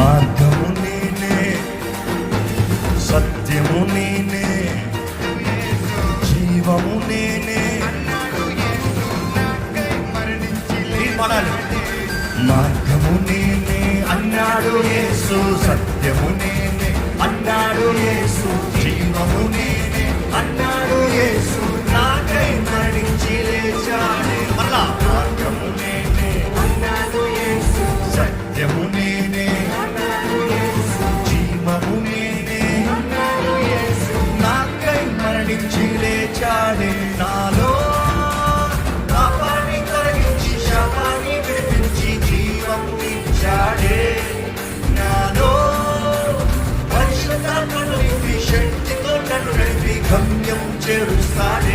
మార్గము నేనే సత్యము నేనే జీవము నేనే. ఈ మార్గము నేనే అన్నాడు యేసు సత్యము నేనే. మరణించి లేచాడే నాలో. పాపాన్ని తొలగించి శాపాన్ని విడిపించి జీవం ఇచ్చాడే నాలో. పరిశుద్ధాత్మను నింపి శక్తితో నన్ను నడిపి గమ్యం చేరుస్తాడే